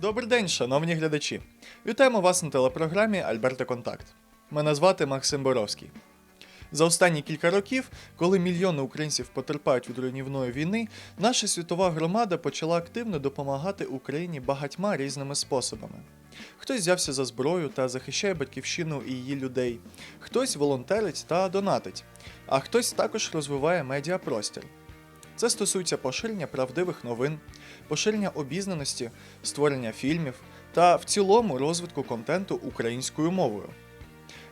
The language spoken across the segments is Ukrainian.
Добрий день, шановні глядачі! Вітаємо вас на телепрограмі Альберта Контакт. Мене звати Максим Боровський. За останні кілька років, коли мільйони українців потерпають від руйнівної війни, наша світова громада почала активно допомагати Україні багатьма різними способами. Хтось взявся за зброю та захищає батьківщину і її людей, хтось волонтерить та донатить, а хтось також розвиває медіапростір. Це стосується поширення правдивих новин, поширення обізнаності, створення фільмів та в цілому розвитку контенту українською мовою.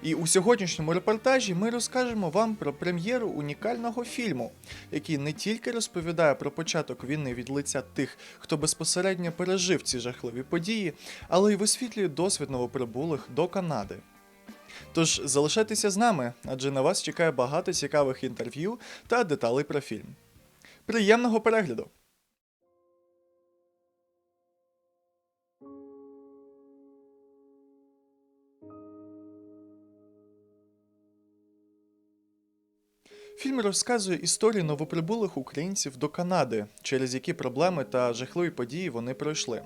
І у сьогоднішньому репортажі ми розкажемо вам про прем'єру унікального фільму, який не тільки розповідає про початок війни від лиця тих, хто безпосередньо пережив ці жахливі події, але й висвітлює досвід новоприбулих до Канади. Тож залишайтеся з нами, адже на вас чекає багато цікавих інтерв'ю та деталей про фільм. Приємного перегляду! Фільм розказує історію новоприбулих українців до Канади, через які проблеми та жахливі події вони пройшли.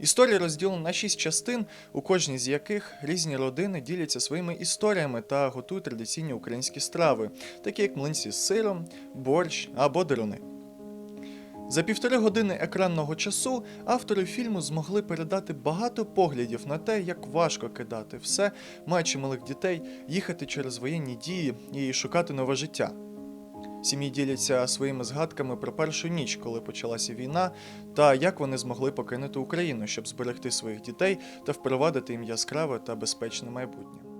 Історія розділена на шість частин, у кожній з яких різні родини діляться своїми історіями та готують традиційні українські страви, такі як млинці з сиром, борщ або деруни. За півтори години екранного часу автори фільму змогли передати багато поглядів на те, як важко кидати все, маючи малих дітей, їхати через воєнні дії і шукати нове життя. Сім'ї діляться своїми згадками про першу ніч, коли почалася війна, та як вони змогли покинути Україну, щоб зберегти своїх дітей та впровадити їм яскраве та безпечне майбутнє.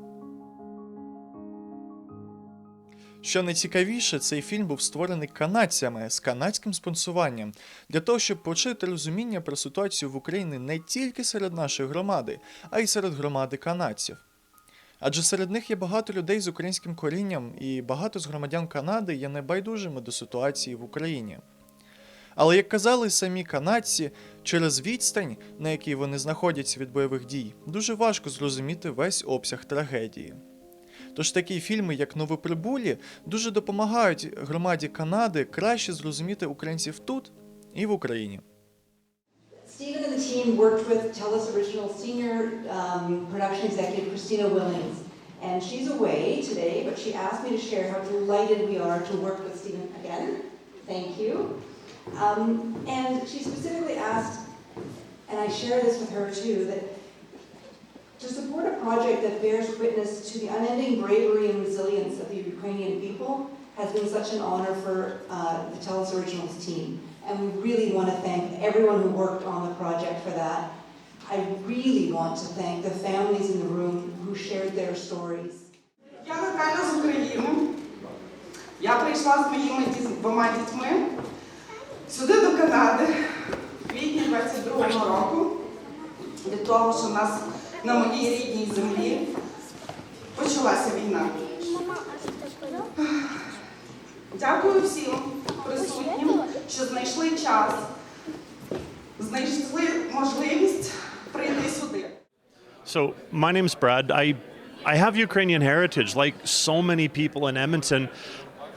Що найцікавіше, цей фільм був створений канадцями з канадським спонсуванням для того, щоб почути розуміння про ситуацію в Україні не тільки серед нашої громади, а й серед громади канадців. Адже серед них є багато людей з українським корінням, і багато з громадян Канади є небайдужими до ситуації в Україні. Але як казали самі канадці, через відстань, на якій вони знаходяться від бойових дій, дуже важко зрозуміти весь обсяг трагедії. Тож такі фільми, як Новоприбулі, дуже допомагають громаді Канади краще зрозуміти українців тут і в Україні. Stephen and the team worked with TELUS Original senior um, production executive Christina Williams. And she's away today, but she asked me to share how delighted we are to work with Stephen again. Thank you. Um, and she specifically asked, and I share this with her too, that support a project that bears witness to the unending bravery and resilience of the Ukrainian people has been such an honor for uh, the TELUS Originals team. And we really want to thank everyone who worked on the project for that. I really want to thank the families in the room who shared their stories. Я Наталя з України. Я прийшла з моїми діз- двома дітьми сюди до Канади в квітні 22-го року, від того, що в нас на моїй рідній землі почалася війна. Дякую всім присутнім, що знайшли час, знайшли можливість прийти сюди. So my name's Brad. I I have Ukrainian heritage. Like so many people in Edmonton,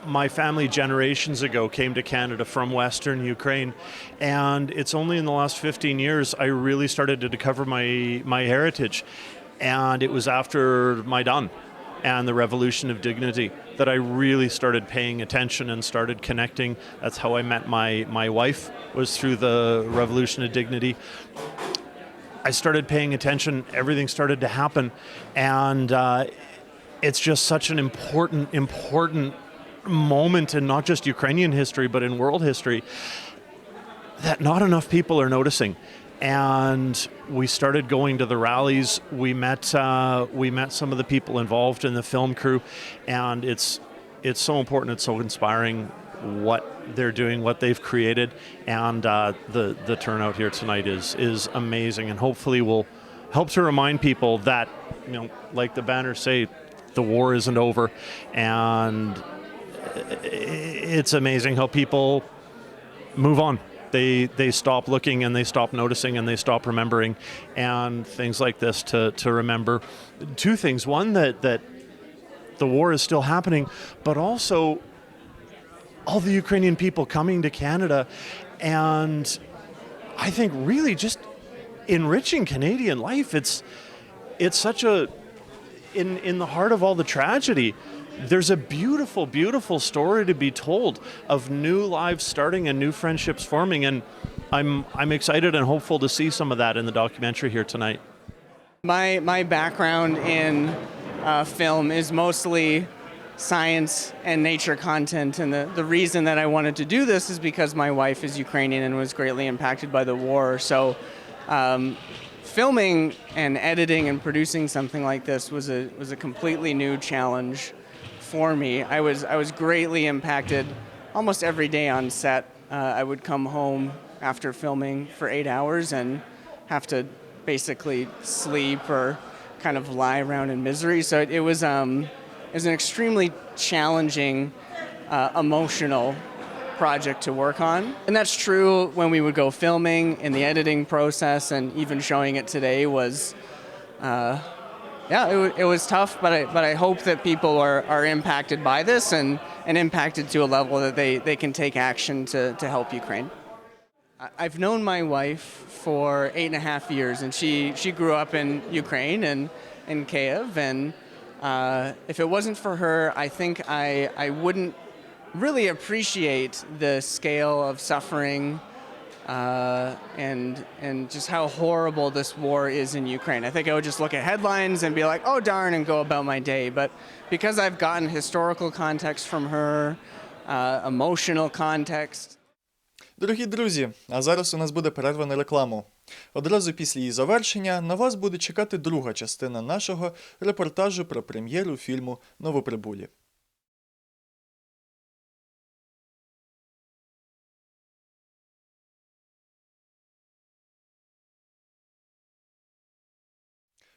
my family generations ago came to Canada from Western Ukraine, and it's only in the last 15 years I really started to discover my my heritage, and it was after Maidan and the Revolution of Dignity that I really started paying attention and started connecting. That's how I met my my wife was through the Revolution of Dignity. I started paying attention, everything started to happen. And uh, it's just such an important, important moment in not just Ukrainian history, but in world history that not enough people are noticing. And we started going to the rallies. We met uh, we met some of the people involved in the film crew, and it's it's so important. It's so inspiring what they're doing, what they've created, and uh, the the turnout here tonight is is amazing, and hopefully will help to remind people that you know, like the banners say, the war isn't over, and it's amazing how people move on. They they stop looking and they stop noticing and they stop remembering, and things like this to to remember. Two things: one that that the war is still happening, but also all the Ukrainian people coming to Canada, and I think really just enriching Canadian life. It's it's such a in in the heart of all the tragedy. There's a beautiful, beautiful story to be told of new lives starting and new friendships forming, and I'm I'm excited and hopeful to see some of that in the documentary here tonight. My my background in uh, film is mostly science and nature content, and the, the reason that I wanted to do this is because my wife is Ukrainian and was greatly impacted by the war. So, um, filming and editing and producing something like this was a was a completely new challenge for me. I was I was greatly impacted almost every day on set. Uh, I would come home after filming for eight hours and have to basically sleep or kind of lie around in misery. So it, it was um, it was an extremely challenging, uh, emotional project to work on. And that's true when we would go filming in the editing process and even showing it today was uh, yeah, it, wa- it was tough, but I, but I hope that people are, are impacted by this and, and impacted to a level that they, they can take action to, to help Ukraine. I've known my wife for eight and a half years, and she, she grew up in Ukraine and in Kiev. And uh, if it wasn't for her, I think I, I wouldn't really appreciate the scale of suffering uh, and and just how horrible this war is in Ukraine. I think I would just look at headlines and be like, "Oh darn," and go about my day. But because I've gotten historical context from her, uh, emotional context. Дорогі друзі, а зараз у нас буде перерва на рекламу. Одразу після її завершення на вас буде чекати друга частина нашого репортажу про прем'єру фільму Новоприбулі.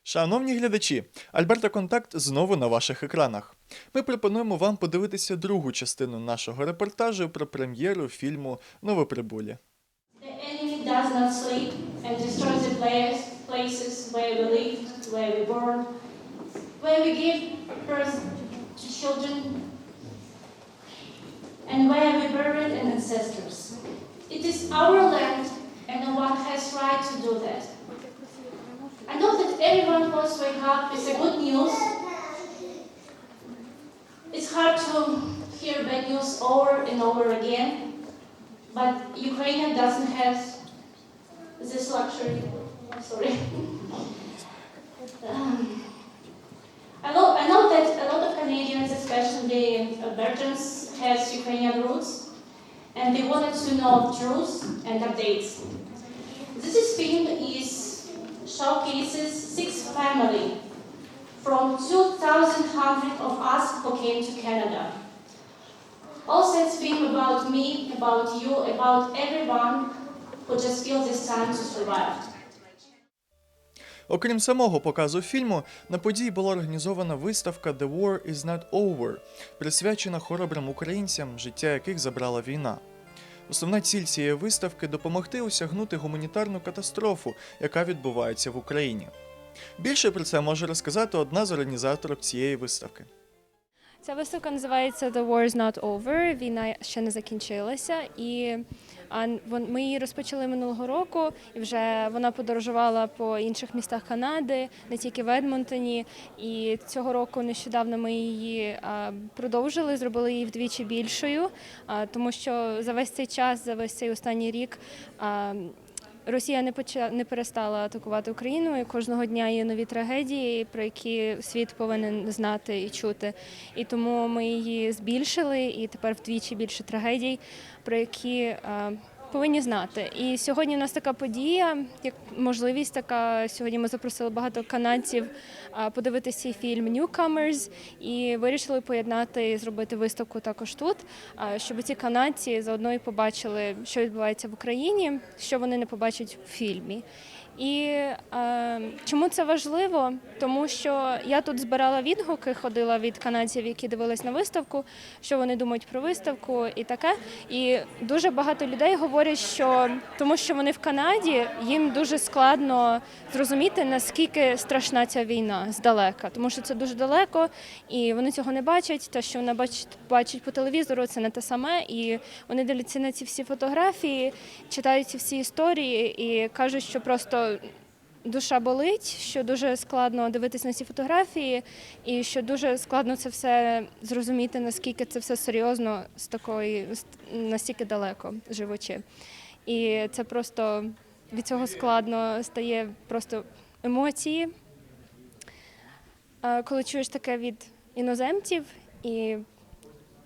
Шановні глядачі, Альберта Контакт знову на ваших екранах. Ми пропонуємо вам подивитися другу частину нашого репортажу про прем'єру фільму Новоприбулі. And where we buried our ancestors. It is our land, and no one has right to do that. I know that everyone wants to up with the good news. It's hard to hear bad news over and over again. But Ukraine doesn't have this luxury. I'm sorry. Um, I know, I know that a lot of Canadians, especially Albertans, has Ukrainian roots, and they wanted to know truth and updates. This film is showcases six family from 2,100 of us who came to Canada. Also, it's film about me, about you, about everyone who just feels this time to survive. Окрім самого показу фільму, на події була організована виставка The War is Not Over, присвячена хоробрим українцям, життя яких забрала війна. Основна ціль цієї виставки допомогти осягнути гуманітарну катастрофу, яка відбувається в Україні. Більше про це може розказати одна з організаторок цієї виставки. Ця виставка називається The War is not over. Війна ще не закінчилася. І ми її розпочали минулого року, і вже вона подорожувала по інших містах Канади, не тільки в Едмонтоні. І цього року нещодавно ми її продовжили, зробили її вдвічі більшою, тому що за весь цей час, за весь цей останній рік. Росія не почала не перестала атакувати Україну, і кожного дня є нові трагедії, про які світ повинен знати і чути. І тому ми її збільшили, і тепер вдвічі більше трагедій, про які е, повинні знати. І сьогодні у нас така подія, як можливість така. Сьогодні ми запросили багато канадців подивитися фільм Newcomers і вирішили поєднати і зробити виставку також тут, щоб ці канадці заодно і побачили, що відбувається в Україні, що вони не побачать в фільмі. І е, чому це важливо? Тому що я тут збирала відгуки, ходила від канадців, які дивились на виставку, що вони думають про виставку і таке. І дуже багато людей говорять, що тому що вони в Канаді, їм дуже складно зрозуміти, наскільки страшна ця війна здалека, тому що це дуже далеко, і вони цього не бачать. Те, що вони бачать, бачать по телевізору, це не те саме. І вони дивляться на ці всі фотографії, читають ці всі історії і кажуть, що просто душа болить, що дуже складно дивитись на ці фотографії, і що дуже складно це все зрозуміти, наскільки це все серйозно з такої настільки далеко живучи. І це просто від цього складно стає просто емоції. Коли чуєш таке від іноземців, і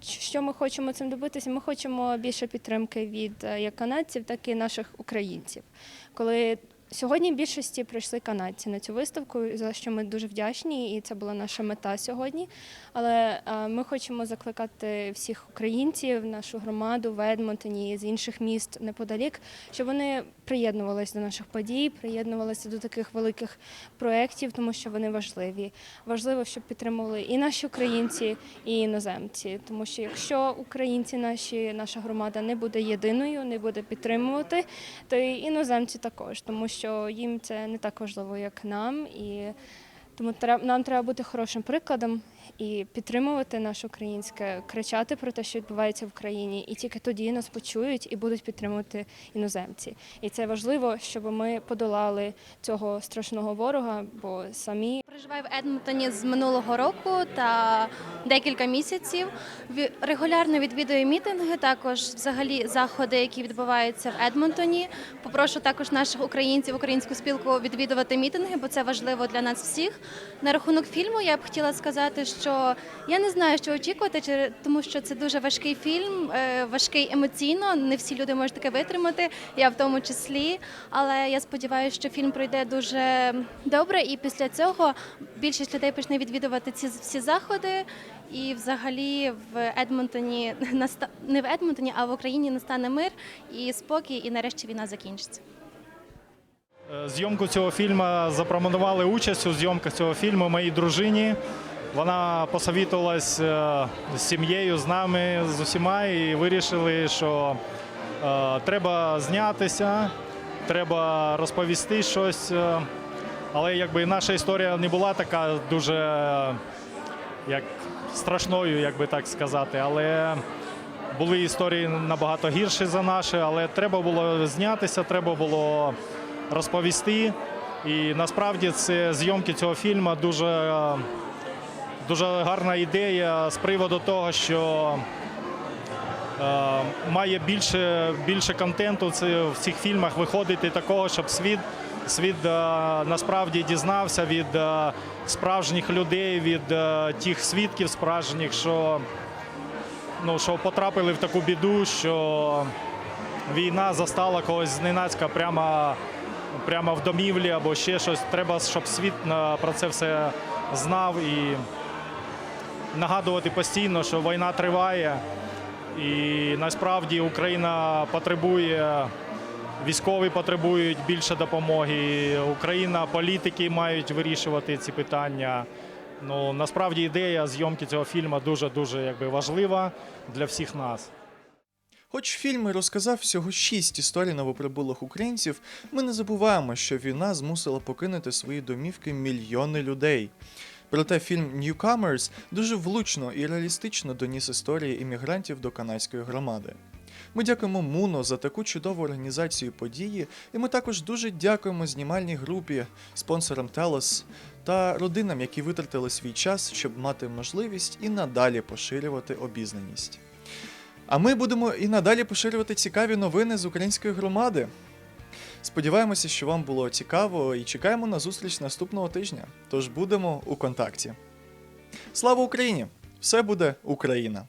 що ми хочемо цим добитися? Ми хочемо більше підтримки від е, як канадців, так і наших українців. Коли сьогодні більшості прийшли канадці на цю виставку, за що ми дуже вдячні, і це була наша мета сьогодні. Але е, ми хочемо закликати всіх українців, нашу громаду в Едмонтоні з інших міст неподалік, щоб вони приєднувалися до наших подій, приєднувалися до таких великих проєктів, тому що вони важливі. Важливо, щоб підтримували і наші українці, і іноземці. Тому що якщо українці наші, наша громада не буде єдиною, не буде підтримувати, то і іноземці також, тому що їм це не так важливо, як нам. І тому треба нам треба бути хорошим прикладом і підтримувати наше українське, кричати про те, що відбувається в країні, і тільки тоді нас почують і будуть підтримувати іноземці. І це важливо, щоб ми подолали цього страшного ворога, бо самі Проживаю в Едмонтоні з минулого року та декілька місяців. Регулярно відвідую мітинги, також взагалі заходи, які відбуваються в Едмонтоні. Попрошу також наших українців, українську спілку відвідувати мітинги, бо це важливо для нас всіх. На рахунок фільму я б хотіла сказати, що я не знаю, що очікувати, тому що це дуже важкий фільм, е, важкий емоційно. Не всі люди можуть таке витримати, я в тому числі. Але я сподіваюся, що фільм пройде дуже добре, і після цього більшість людей почне відвідувати ці всі заходи. І взагалі в Едмонтоні не в Едмонтоні, а в Україні настане мир і спокій, і нарешті війна закінчиться. Е, Зйомку цього фільму запропонували участь у зйомках цього фільму моїй дружині. Вона посовітувалась е, з сім'єю, з нами, з усіма, і вирішили, що е, треба знятися, треба розповісти щось. е. Але якби наша історія не була така дуже як страшною, як би так сказати. Але були історії набагато гірші за наші, але треба було знятися, треба було розповісти. І насправді це зйомки цього фільму дуже, дуже гарна ідея з приводу того, що е, має більше, більше контенту в цих фільмах виходити такого, щоб світ, світ е, насправді дізнався від е, справжніх людей, від тих свідків справжніх, що, ну, що потрапили в таку біду, що війна застала когось зненацька прямо, прямо в домівлі або ще щось. Треба, щоб світ про це все знав і нагадувати постійно, що війна триває. І насправді Україна потребує, військові потребують більше допомоги. Україна, політики мають вирішувати ці питання. Ну насправді ідея зйомки цього фільму дуже дуже якби важлива для всіх нас. Хоч фільм і розказав всього шість історій новоприбулих українців, ми не забуваємо, що війна змусила покинути свої домівки мільйони людей. Проте фільм Newcomers дуже влучно і реалістично доніс історії іммігрантів до канадської громади. Ми дякуємо Муно за таку чудову організацію події, і ми також дуже дякуємо знімальній групі, спонсорам Телос та родинам, які витратили свій час, щоб мати можливість і надалі поширювати обізнаність. А ми будемо і надалі поширювати цікаві новини з української громади. Сподіваємося, що вам було цікаво і чекаємо на зустріч наступного тижня. Тож будемо у контакті. Слава Україні! Все буде Україна!